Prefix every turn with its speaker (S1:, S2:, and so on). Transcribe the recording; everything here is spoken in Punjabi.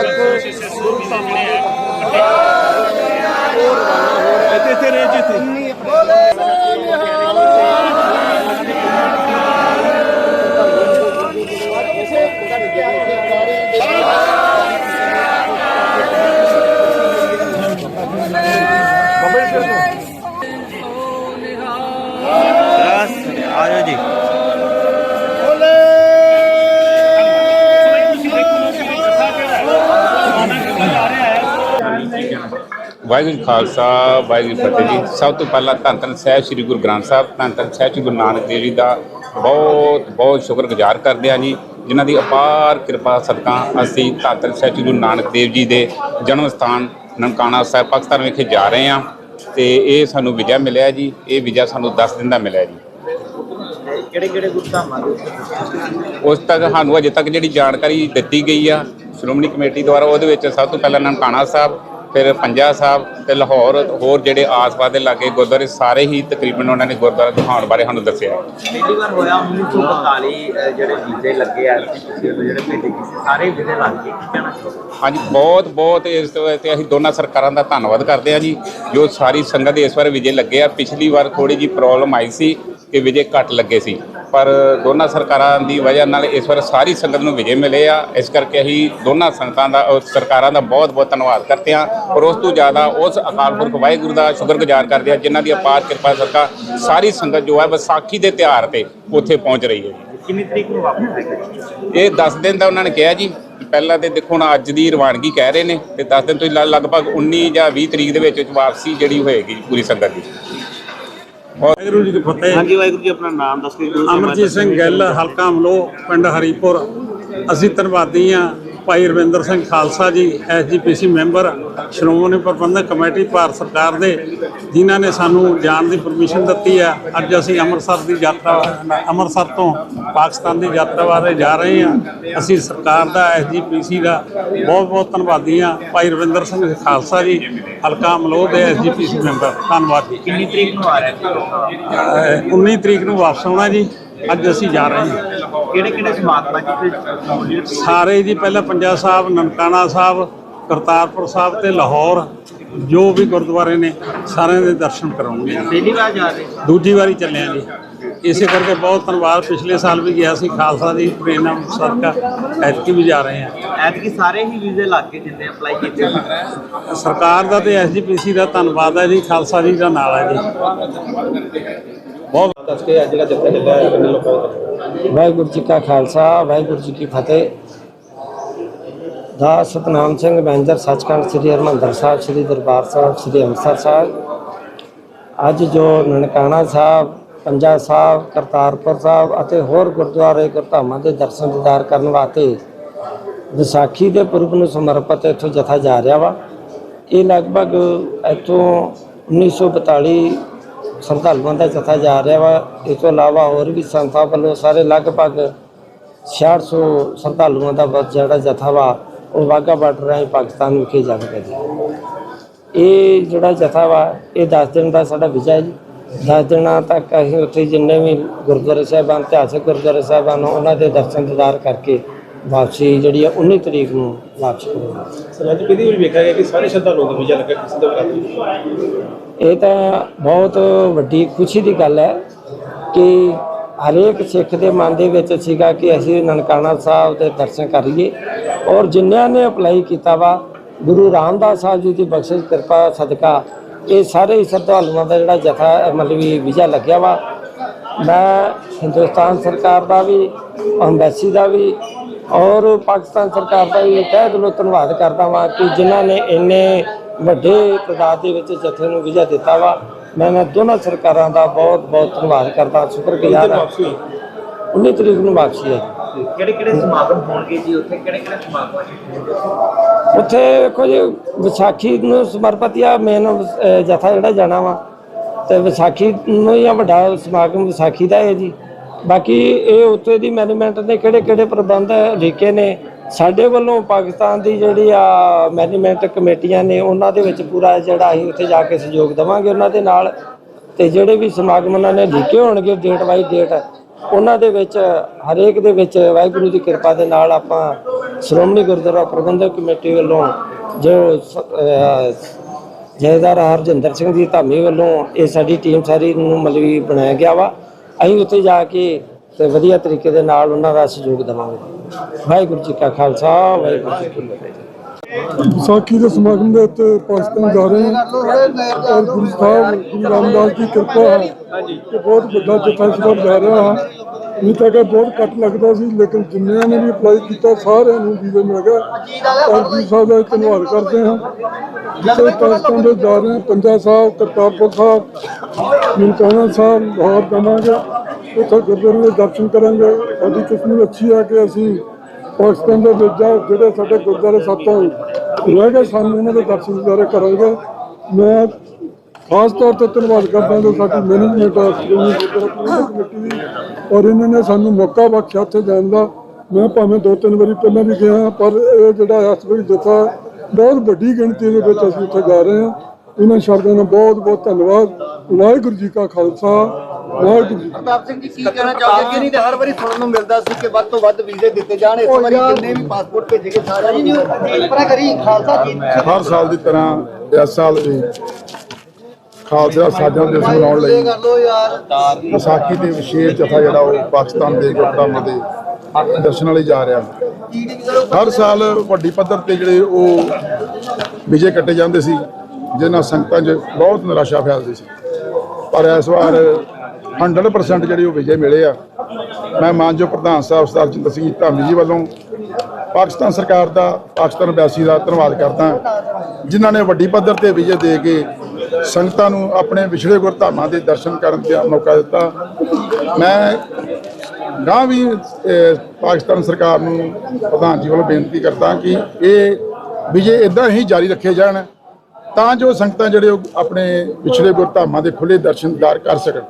S1: वक़्तु हिते हिते
S2: रहिजी थी
S3: ਵਾਹਿਗੁਰੂ ਜੀ ਖਾਲਸਾ ਵਾਹਿਗੁਰੂ ਜੀ ਫਤਿਹ ਜੀ। ਸਭ ਤੋਂ ਪਹਿਲਾਂ ਧੰਨ ਧੰਨ ਸਾਹਿਬ ਸ੍ਰੀ ਗੁਰੂ ਗ੍ਰੰਥ ਸਾਹਿਬ ਧੰਨ ਧੰਨ ਸਾਹਿਬ ਸ੍ਰੀ ਗੁਰੂ ਨਾਨਕ ਦੇਵ ਜੀ ਦਾ ਬਹੁਤ ਬਹੁਤ ਸ਼ੁਕਰਗੁਜ਼ਾਰ ਕਰਦੇ ਹਾਂ ਜੀ ਜਿਨ੍ਹਾਂ ਦੀ ਅਪਾਰ ਕਿਰਪਾ ਸਦਕਾ ਅਸੀਂ ਧੰਨ ਧੰਨ ਸਾਹਿਬ ਗੁਰੂ ਨਾਨਕ ਦੇਵ ਜੀ ਦੇ ਜਨਮ ਸਥਾਨ ਨਨਕਾਣਾ ਸਾਹਿਬ ਪਾਕਿਸਤਾਨ ਵਿਖੇ ਜਾ ਰਹੇ ਹਾਂ ਤੇ ਇਹ ਸਾਨੂੰ ਵਿਜਾ ਮਿਲਿਆ ਜੀ ਇਹ ਵਿਜਾ ਸਾਨੂੰ 10 ਦਿਨ ਦਾ ਮਿਲਿਆ ਜੀ।
S2: ਕਿਹੜੇ ਕਿਹੜੇ ਗੁਰਧਾਮਾਂ
S3: ਉਸ ਤੱਕ ਸਾਨੂੰ ਅਜੇ ਤੱਕ ਜਿਹੜੀ ਜਾਣਕਾਰੀ ਦਿੱਤੀ ਗਈ ਆ ਸ਼੍ਰੋਮਣੀ ਕਮੇਟੀ ਦੁਆਰਾ ਉਹਦੇ ਵਿੱਚ ਸਭ ਤੋਂ ਪਹਿਲਾਂ ਨਨਕਾਣਾ ਸਾਹਿਬ ਫਿਰ ਪੰਜਾ ਸਾਹਿਬ ਤੇ ਲਾਹੌਰ ਹੋਰ ਜਿਹੜੇ ਆਸ-ਪਾਸ ਦੇ ਲਾਗੇ ਗੁਰਦੁਆਰੇ ਸਾਰੇ ਹੀ ਤਕਰੀਬਨ ਉਹਨਾਂ ਨੇ ਗੁਰਦੁਆਰਾ ਦਿਖਾਉਣ ਬਾਰੇ ਸਾਨੂੰ ਦੱਸਿਆ।
S2: ਪਹਿਲੀ ਵਾਰ ਹੋਇਆ 1945 ਅਹ, ਜਿਹੜੇ ਵੀਜ਼ੇ ਲੱਗੇ ਆ ਜਿਹੜੇ ਭੇਜੇ ਕਿਸੇ ਸਾਰੇ ਵੀਜ਼ੇ ਲੱਗ ਗਏ ਕਹਿਣਾ
S3: ਹਾਂਜੀ ਬਹੁਤ ਬਹੁਤ ਇਸ ਤੋਂ ਅਸੀਂ ਦੋਨਾਂ ਸਰਕਾਰਾਂ ਦਾ ਧੰਨਵਾਦ ਕਰਦੇ ਹਾਂ ਜੀ ਜੋ ਸਾਰੀ ਸੰਗਤ ਇਸ ਵਾਰ ਵਿਜੇ ਲੱਗੇ ਆ ਪਿਛਲੀ ਵਾਰ ਥੋੜੀ ਜੀ ਪ੍ਰੋਬਲਮ ਆਈ ਸੀ ਕਿ ਵਿਜੇ ਘੱਟ ਲੱਗੇ ਸੀ। ਪਰ ਦੋਨਾਂ ਸਰਕਾਰਾਂ ਦੀ ਵਜ੍ਹਾ ਨਾਲ ਇਸ ਵਾਰ ਸਾਰੀ ਸੰਗਤ ਨੂੰ ਵਿਜੇ ਮਿਲੇ ਆ। ਇਸ ਕਰਕੇ ਅਸੀਂ ਦੋਨਾਂ ਸੰਗਤਾਂ ਦਾ ਅਹ ਸਰਕਾਰਾਂ ਦਾ ਬਹੁਤ ਬਹੁਤ ਧੰਨਵਾਦ ਕਰਦੇ ਹਾਂ। ਔਰ ਉਸ ਤੋਂ ਜ਼ਿਆਦਾ ਉਸ ਅਕਾਲ ਪੁਰਖ ਵਾਹਿਗੁਰੂ ਦਾ ਸ਼ੁਕਰਗੁਜ਼ਾਰ ਕਰਦੇ ਹਾਂ ਜਿਨ੍ਹਾਂ ਦੀ ਅਪਾਰ ਕਿਰਪਾ ਸਦਕਾ ਸਾਰੀ ਸੰਗਤ ਜੋ ਹੈ ਵਿਸਾਖੀ ਦੇ ਤਿਉਹਾਰ ਤੇ ਉੱਥੇ ਪਹੁੰਚ ਰਹੀ ਹੈ
S2: ਕਿੰਨੀ ਤਰੀਕ ਨੂੰ ਵਾਪਸ ਆਏਗਾ
S3: ਇਹ 10 ਦਿਨ ਦਾ ਉਹਨਾਂ ਨੇ ਕਿਹਾ ਜੀ। ਪਹਿਲਾਂ ਤੇ ਦੇਖੋ ਹੁਣ ਅੱਜ ਦੀ ਰਵਾਨਗੀ ਕਹਿ ਰਹੇ ਨੇ ਤੇ 10 ਦਿਨ ਤੋਂ ਲਗਭਗ 19 ਜਾਂ 20 ਤਰੀਕ ਦੇ ਵਿੱਚ ਵਾਪਸੀ ਜਿਹੜੀ ਹੋਏਗੀ ਪੂਰੀ ਸੰਗਤ ਦੀ।
S1: ਵਾਹਿਗੁਰੂ ਜੀ ਕੀ ਫਤਿਹ।
S2: ਹਾਂਜੀ ਵਾਹਿਗੁਰੂ ਜੀ ਆਪਣਾ ਨਾਮ ਦੱਸ ਕੇ
S1: ਅਮਰਜੀਤ ਸਿੰਘ ਗਿੱਲ ਹਲਕਾ ਅਮਲੋ ਪਿੰਡ ਹਰੀਪੁਰ। ਅਸੀਂ ਧੰਨਵਾਦੀ ਆ ਭਾਈ Ravinder Singh Khalsa ji SGPC member Shiromani Prabandhak committee Bharat ਸਰਕਾਰ ਦੇ ਜਿਨ੍ਹਾਂ ਨੇ ਸਾਨੂੰ ਜਾਣ ਦੀ ਪਰਮਿਸ਼ਨ ਦਿੱਤੀ ਹੈ ਅੱਜ ਅਸੀਂ ਅੰਮ੍ਰਿਤਸਰ ਦੀ ਯਾਤਰਾ ਅੰਮ੍ਰਿਤਸਰ ਤੋਂ ਪਾਕਿਸਤਾਨ ਦੀ ਯਾਤਰਾ ਬਾਰੇ ਜਾ ਰਹੇ ਹਾਂ। ਅਸੀਂ ਸਰਕਾਰ ਦਾ ਐਸਜੀਪੀਸੀ ਦਾ ਬਹੁਤ ਬਹੁਤ ਧੰਨਵਾਦੀ ਆ ਭਾਈ ਰਵਿੰਦਰ ਸਿੰਘ ਖਾਲਸਾ ਜੀ ਹਲਕਾ ਅਮਲੋ ਦੇ ਐਸਜੀਪੀਸੀ ਮੈਂਬਰ। ਧੰਨਵਾਦ ਜੀ।
S2: ਕਿੰਨੀ ਤਰੀਕ ਨੂੰ ਆ ਰਿਹਾ
S1: ਅਹ 19 ਤਰੀਕ ਨੂੰ ਵਾਪਸ ਆਉਣਾ ਜੀ। ਅੱਜ ਅਸੀਂ ਜਾ ਰਹੇ ਹਾਂ।
S2: ਕਿਹੜੇ ਕਿਹੜੇ ਸਮਾਗਮਾਂ ਜਿੱਥੇ
S1: ਸਾਰੇ ਜੀ ਪਹਿਲਾਂ ਪੰਜਾ ਸਾਹਿਬ ਨਨਕਾਣਾ ਸਾਹਿਬ ਕਰਤਾਰਪੁਰ ਸਾਹਿਬ ਤੇ ਲਾਹੌਰ ਜੋ ਵੀ ਗੁਰਦੁਆਰੇ ਨੇ ਸਾਰਿਆਂ ਦੇ ਦਰਸ਼ਨ ਕਰਾਉਂਗੇ
S2: ਪਹਿਲੀ ਵਾਰ ਜਾ ਰਹੇ?
S1: ਦੂਜੀ ਵਾਰੀ ਚੱਲੇ ਹਾਂ ਜੀ। ਇਸੇ ਕਰਕੇ ਬਹੁਤ ਧੰਨਵਾਦ। ਪਿਛਲੇ ਸਾਲ ਵੀ ਗਿਆ ਸੀ ਖਾਲਸਾ ਦੀ ਅੰਮ੍ਰਿਤਸਰ ਦਾ ਐਤਕੀ ਵੀ ਜਾ ਰਹੇ ਹਾਂ।
S2: ਐਤਕੀ ਸਾਰੇ ਹੀ ਵੀਜ਼ੇ ਲੱਗ ਗਏ ਜਿੰਨੇ ਅਪਲਾਈ ਕੀਤੇ
S1: ਸਰਕਾਰ ਦਾ ਤੇ ਐਸਜੀਪੀਸੀ ਦਾ ਧੰਨਵਾਦ ਹੈ ਜੀ ਖਾਲਸਾ ਜੀ ਦਾ ਨਾਲ ਹੈ ਜੀ। ਬਹੁਤ
S2: ਦੱਸ ਕੇ ਅੱਜ ਦਾ ਜੱਥਾ ਚੱਲਿਆ ਹੈ ਕਿੰਨੇ ਲੋਕਾਂ ਦਾ?
S4: ਵਾਹਿਗੁਰੂ ਜੀ ਕਾ ਖਾਲਸਾ, ਵਾਹਿਗੁਰੂ ਜੀ ਕੀ ਫਤਿਹ। ਦਾ ਸਤਨਾਮ ਸਿੰਘ ਮੈਨੇਜਰ ਸੱਚਖੰਡ ਸ੍ਰੀ ਹਰਿਮੰਦਰ ਸਾਹਿਬ, ਸ੍ਰੀ ਦਰਬਾਰ ਸਾਹਿਬ, ਸ੍ਰੀ ਅੰਮ੍ਰਿਤਸਰ ਸਾਹਿਬ। ਅੱਜ ਜੋ ਨਨਕਾਣਾ ਸਾਹਿਬ, ਪੰਜਾ ਸਾਹਿਬ, ਕਰਤਾਰਪੁਰ ਸਾਹਿਬ ਅਤੇ ਹੋਰ ਗੁਰਦੁਆਰੇ ਗੁਰਧਾਮਾਂ ਦੇ ਦਰਸ਼ਨ ਦੀਦਾਰ ਕਰਨ ਵਾਸਤੇ ਵਿਸਾਖੀ ਦੇ ਪੁਰਬ ਨੂੰ ਸਮਰਪਿਤ ਇੱਥੋਂ ਜਥਾ ਜਾ ਰਿਹਾ ਵਾ। ਇਹ ਲਗਭਗ ਇੱਥੋਂ 1942 ਸ਼ਰਧਾਲੂਆਂ ਦਾ ਜਥਾ ਜਾ ਰਿਹਾ ਵਾ। ਇਸ ਤੋਂ ਇਲਾਵਾ ਹੋਰ ਵੀ ਸੰਸਥਾ ਵੱਲੋਂ ਸਾਰੇ ਲਗਭਗ 6600 ਸ਼ਰਧਾਲੂਆਂ ਦਾ ਜਿਹੜਾ ਜਥਾ ਵਾ, ਉਹ ਵਾਹਗਾ ਬਾਰਡਰ ਰਾਹੀਂ ਪਾਕਿਸਤਾਨ ਵਿਖੇ ਜਾਵੇਗਾ ਜੀ। ਇਹ ਜਿਹੜਾ ਜਥਾ ਵਾ, ਇਹ 10 ਦਿਨ ਦਾ ਸਾਡਾ ਵਿਜਾ ਹੈ ਜੀ। 10 ਦਿਨਾਂ ਤੱਕ ਅਸੀਂ ਉੱਥੇ ਜਿੰਨੇ ਵੀ ਗੁਰਦੁਆਰੇ ਸਾਹਿਬਾਨ, ਇਤਿਹਾਸਕ ਗੁਰਦੁਆਰੇ ਸਾਹਿਬਾਨ, ਉਹਨਾਂ ਦੇ ਦਰਸ਼ਨ ਦੀਦਾਰ ਕਰਕੇ ਵਾਪਸੀ ਜਿਹੜੀ ਆ 19 ਤਰੀਕ ਨੂੰ ਵਾਪਸ ਕਰਾਂਗੇ
S5: ਸਰ ਅੱਜ ਕਿਹਦੀ ਵੀ ਵੇਖਿਆ ਗਿਆ ਕਿ ਸਾਰੇ ਸ਼ਰਧਾਲੂਆਂ ਦਾ ਵੀਜ਼ਾ ਲੱਗਾ ਕਿਸੇ ਦਾ ਵੀ ਲੱਗਾ
S4: ਇਹ ਤਾਂ ਬਹੁਤ ਵੱਡੀ ਖੁਸ਼ੀ ਦੀ ਗੱਲ ਹੈ ਕਿ ਹਰੇਕ ਸਿੱਖ ਦੇ ਮਨ ਦੇ ਵਿੱਚ ਸੀਗਾ ਕਿ ਅਸੀਂ ਨਨਕਾਣਾ ਸਾਹਿਬ ਦੇ ਦਰਸ਼ਨ ਕਰੀਏ ਔਰ ਜਿਨ੍ਹਾਂ ਨੇ ਅਪਲਾਈ ਕੀਤਾ ਵਾ ਗੁਰੂ ਰਾਮਦਾਸ ਸਾਹਿਬ ਜੀ ਦੀ ਬਖਸ਼ਿਸ਼ ਕਿਰਪਾ ਸਦਕਾ ਇਹ ਸਾਰੇ ਹੀ ਸ਼ਰਧਾਲੂਆਂ ਦਾ ਜਿਹੜਾ ਜਥਾ ਮਤਲਬ ਵੀਜ਼ਾ ਲੱਗਿਆ ਵਾ। ਮੈਂ ਹਿੰਦੁਸਤਾਨ ਸਰਕਾਰ ਦਾ ਵੀ ਅੰਬੈਸੀ ਦਾ ਵੀ ਔਰ ਪਾਕਿਸਤਾਨ ਸਰਕਾਰ ਦਾ ਵੀ ਤਹਿ ਦਿਲੋਂ ਧੰਨਵਾਦ ਕਰਦਾ ਵਾਂ ਕਿ ਜਿਨ੍ਹਾਂ ਨੇ ਇੰਨੇ ਵੱਡੇ ਤਾਦਾਦ ਦੇ ਵਿੱਚ ਜਥੇ ਨੂੰ ਵੀਜ਼ਾ ਦਿੱਤਾ ਵਾ। ਮੈਂ ਇਹਨਾਂ ਦੋਨਾਂ ਸਰਕਾਰਾਂ ਦਾ ਬਹੁਤ ਬਹੁਤ ਧੰਨਵਾਦ ਕਰਦਾ ਸ਼ੁਕਰਗੁਜ਼ਾਰ ਹਾਂ। 19 ਤਰੀਕ ਨੂੰ ਵਾਪਸੀ ਹੈ।
S2: ਕਿਹੜੇ ਕਿਹੜੇ ਸਮਾਗਮ ਹੋਣਗੇ ਜੀ? ਉੱਥੇ ਕਿਹੜੇ ਕਿਹੜੇ ਸਮਾਗਮਾਂ ਚ
S4: ਉੱਥੇ ਵੇਖੋ ਜੀ ਵਿਸਾਖੀ ਨੂੰ ਸਮਰਪਿਤ ਆ ਮੇਨ ਜਥਾ ਜਿਹੜਾ ਜਾਣਾ ਵਾ। ਤੇ ਵਿਸਾਖੀ ਨੂੰ ਹੀ ਆ ਵੱਡਾ ਸਮਾਗਮ ਵਿਸਾਖੀ ਦਾ ਹੈ ਜੀ। ਬਾਕੀ ਇਹ ਉੱਥੇ ਦੀ ਮੈਨੇਜਮੈਂਟ ਨੇ ਕਿਹੜੇ ਕਿਹੜੇ ਪ੍ਰਬੰਧ ਲਿਖੇ ਨੇ? ਸਾਡੇ ਵੱਲੋਂ ਪਾਕਿਸਤਾਨ ਦੀ ਜਿਹੜੀ ਆ ਮੈਨੇਜਮੈਂਟ ਕਮੇਟੀਆਂ ਨੇ, ਉਹਨਾਂ ਦੇ ਵਿੱਚ ਪੂਰਾ ਜਿਹੜਾ ਅਸੀਂ ਉੱਥੇ ਜਾ ਕੇ ਸਹਿਯੋਗ ਦੇਵਾਂਗੇ ਉਹਨਾਂ ਦੇ ਨਾਲ। ਤੇ ਜਿਹੜੇ ਵੀ ਸਮਾਗਮ ਉਹਨਾਂ ਨੇ ਲਿਖੇ ਹੋਣਗੇ ਡੇਟ ਬਾਈ ਡੇਟ ਉਹਨਾਂ ਦੇ ਵਿੱਚ, ਹਰੇਕ ਦੇ ਵਿੱਚ ਵਾਹਿਗੁਰੂ ਦੀ ਕਿਰਪਾ ਦੇ ਨਾਲ ਆਪਾਂ ਸ਼੍ਰੋਮਣੀ ਗੁਰਦੁਆਰਾ ਪ੍ਰਬੰਧਕ ਕਮੇਟੀ ਵੱਲੋਂ ਜੋ ਸ- ਜਥੇਦਾਰ ਹਰਜਿੰਦਰ ਸਿੰਘ ਜੀ ਧਾਮੀ ਵੱਲੋਂ ਇਹ ਸਾਡੀ ਟੀਮ ਸਾਰੀ ਨੂੰ ਮਤਲਬ ਬਣਾਇਆ ਗਿਆ ਵਾ। ਅਸੀਂ ਉੱਥੇ ਜਾ ਕੇ ਤੇ ਵਧੀਆ ਤਰੀਕੇ ਦੇ ਨਾਲ ਉਹਨਾਂ ਦਾ ਸਹਿਯੋਗ ਦੇਵਾਂਗੇ। ਵਾਹਿਗੁਰੂ ਜੀ ਕਾ ਖਾਲਸਾ, ਵਾਹਿਗੁਰੂ ਜੀ ਕੀ ਫਤਿਹ
S6: ਵਿਸਾਖੀ ਦੇ ਸਮਾਗਮ ਦੇ ਉੱਤੇ ਪਾਕਿਸਤਾਨ ਜਾ ਰਹੇ ਹਾਂ। ਔਰ ਗੁਰੂ ਸਾਹਿਬ, ਗੁਰੂ ਰਾਮਦਾਸ ਦੀ ਕਿਰਪਾ ਹੈ। ਕਿ ਬਹੁਤ ਵੱਡਾ ਜਥਾ ਇਸ ਵਾਰ ਰਿਹਾ ਹਾਂ ਨਹੀਂ ਤਾਂ ਕਿ ਬਹੁਤ ਘੱਟ ਲੱਗਦਾ ਸੀ, ਲੇਕਿਨ ਜਿੰਨਿਆਂ ਨੇ ਵੀ ਅਪਲਾਈ ਕੀਤਾ, ਸਾਰਿਆਂ ਨੂੰ ਵੀਜ਼ੇ ਮਿਲ ਗਏ ਔਰ ਸਾਹਿਬ ਦਾ ਧੰਨਵਾਦ ਕਰਦੇ ਹਾਂ। ਜਿੱਥੇ ਪਾਕਿਸਤਾਨ ਦੇ ਜਾ ਰਹੇ ਹਾਂ ਪੰਜਾ ਸਾਹਿਬ ਕਰਤਾਰਪੁਰ ਸਾਹਿਬ ਨਨਕਾਣਾ ਸਾਹਿਬ, ਲਾਹੌਰ ਜਾਵਾਂਗੇ। ਉੱਥੇ ਗੁਰਦੁਆਰੇ ਦੇ ਦਰਸ਼ਨ ਕਰਾਂਗੇ। ਸਾਡੀ ਕਿਸਮਤ ਅੱਛੀ ਆ ਕਿ ਅਸੀਂ ਪਾਕਿਸਤਾਨ ਦੇ ਵਿੱਚ ਜਿਹੜੇ ਸਾਡੇ ਗੁਰਦੁਆਰੇ ਸਾਤੋਂ ਰਹਿ ਗਏ ਸਾਨੂੰ ਉਹਨਾਂ ਦੇ ਦਰਸ਼ਨ ਕਰਾਂਗੇ। ਮੈਂ ਖਾਸ ਤੌਰ ਤੇ ਧੰਨਵਾਦ ਕਰਦਾ ਹਾਂ ਸਾਡੀ ਮੈਨੇਜਮੈਂਟ ਆ ਸ਼੍ਰੋਮਣੀ ਗੁਰਦੁਆਰਾ ਪ੍ਰਬੰਧਕ ਕਮੇਟੀ ਦੀ ਔਰ ਇਹਨਾਂ ਨੇ ਸਾਨੂੰ ਮੌਕਾ ਬਖਸ਼ਿਆ ਉੱਥੇ ਜਾਣ ਦਾ। ਮੈਂ ਭਾਵੇਂ ਦੋ ਤਿੰਨ ਵਾਰੀ ਪਹਿਲਾਂ ਵੀ ਗਿਆ ਪਰ ਇਹ ਜਿਹੜਾ ਇਸ ਵਾਰੀ ਜਥਾ ਬਹੁਤ ਵੱਡੀ ਗਿਣਤੀ ਦੇ ਵਿੱਚ ਅਸੀਂ ਉੱਥੇ ਜਾ ਰਹੇ ਹਾਂ। ਇਹਨਾਂ ਸ਼ਬਦਾਂ ਦਾ ਬਹੁਤ ਬਹੁਤ ਧੰਨਵਾਦ। ਵਾਹਿਗੁਰੂ ਜੀ ਕਾ ਖਾਲਸਾ। ਵਾਹਿਗੁਰੂ ਜੀ।
S7: ਪ੍ਰਤਾਪ ਸਿੰਘ ਜੀ ਕੀ ਕਹਿਣਾ ਚਾਹੋਗੇ? ਕਿ ਨਹੀਂ ਤੇ ਹਰ ਵਾਰੀ ਸੁਣਨ ਨੂੰ ਮਿਲਦਾ ਸੀ ਕਿ ਵੱਧ ਤੋਂ ਵੱਧ ਵੀਜ਼ੇ ਦਿੱਤੇ ਜਾਣ। ਇਸ ਵਾਰੀ ਜਿੰਨੇ ਵੀ ਪਾਸਪੋਰਟ ਭੇਜੇ ਗਏ ਸਾਰਿਆਂ ਨੂੰ ਪਰਾ ਕਰੀ ਖਾਲਸਾ ਜੀ।
S6: ਹਰ ਸਾਲ ਦੀ ਤਰ੍ਹਾਂ ਇਸ ਸਾਲ ਵੀ। ਖਾਲਸਾ ਸਾਜਾ ਦਿਵਸ ਮਨਾਉਣ ਲਈ ਵਿਸਾਖੀ ਦੇ ਵਿਸ਼ੇਸ਼ ਜਥਾ ਜਿਹੜਾ ਉਹ ਪਾਕਿਸਤਾਨ ਦੇ ਗੁਰਦਾਮਾਂ ਦੇ ਦਰਸ਼ਨਾਂ ਲਈ ਜਾ ਰਿਹਾ। ਹਰ ਸਾਲ ਵੱਡੀ ਪੱਧਰ ਤੇ ਜਿਹੜੇ ਉਹ ਵਿਜੇ ਕੱਟੇ ਜਾਂਦੇ ਸੀ ਜਿਨ੍ਹਾਂ ਸੰਗਤਾਂ 'ਚ ਬਹੁਤ ਨਿਰਾਸ਼ਾ ਫੈਲਦੀ ਸੀ। ਪਰ ਇਸ ਵਾਰ 100% ਜਿਹੜੇ ਉਹ ਵਿਜੇ ਮਿਲੇ ਆ। ਮੈਂ ਮਾਨਜੋ ਪ੍ਰਧਾਨ ਸਾਹਿਬ ਸਰਦਾਰ ਜਿੰਦਰ ਸਿੰਘ ਧਾਮੀ ਜੀ ਵੱਲੋਂ ਪਾਕਿਸਤਾਨ ਸਰਕਾਰ ਦਾ ਪਾਕਿਸਤਾਨ ਐਮਬੈਸੀ ਦਾ ਧੰਨਵਾਦ ਕਰਦਾ ਜਿਨ੍ਹਾਂ ਨੇ ਵੱਡੀ ਪੱਧਰ ਤੇ ਵਿਜੇ ਦੇ ਕੇ ਸੰਗਤਾਂ ਨੂੰ ਆਪਣੇ ਵਿਛੜੇ ਗੁਰਧਾਮਾਂ ਦੇ ਦਰਸ਼ਨ ਕਰਨ ਦਾ ਮੌਕਾ ਦਿੱਤਾ। ਮੈਂ ਗਾਂ ਵੀ ਪਾਕਿਸਤਾਨ ਸਰਕਾਰ ਨੂੰ ਪ੍ਰਧਾਨ ਜੀ ਵੱਲੋਂ ਬੇਨਤੀ ਕਰਦਾ ਕਿ ਇਹ ਵਿਜੇ ਇਦਾਂ ਹੀ ਜਾਰੀ ਰੱਖੇ ਜਾਣ, ਤਾਂ ਜੋ ਸੰਗਤਾਂ ਜਿਹੜੇ ਉਹ ਆਪਣੇ ਵਿਛੜੇ ਗੁਰਧਾਮਾਂ ਦੇ ਖੁੱਲੇ ਦਰਸ਼ਨਦਾਰ ਕਰ ਸਕਣ।